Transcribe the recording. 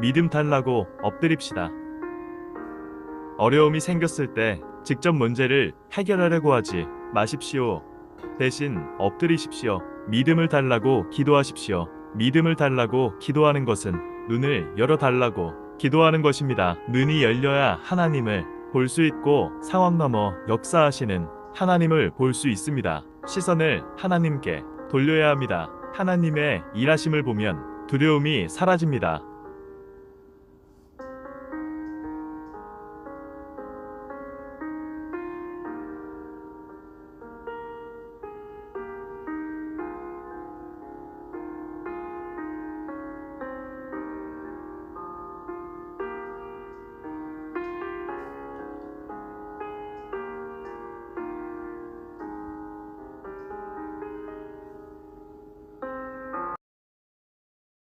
믿음 달라고 엎드립시다. 어려움이 생겼을 때 직접 문제를 해결하려고 하지 마십시오. 대신 엎드리십시오. 믿음을 달라고 기도하십시오. 믿음을 달라고 기도하는 것은 눈을 열어 달라고 기도하는 것입니다. 눈이 열려야 하나님을 볼 수 있고 상황 넘어 역사하시는 하나님을 볼 수 있습니다. 시선을 하나님께 돌려야 합니다. 하나님의 일하심을 보면 두려움이 사라집니다.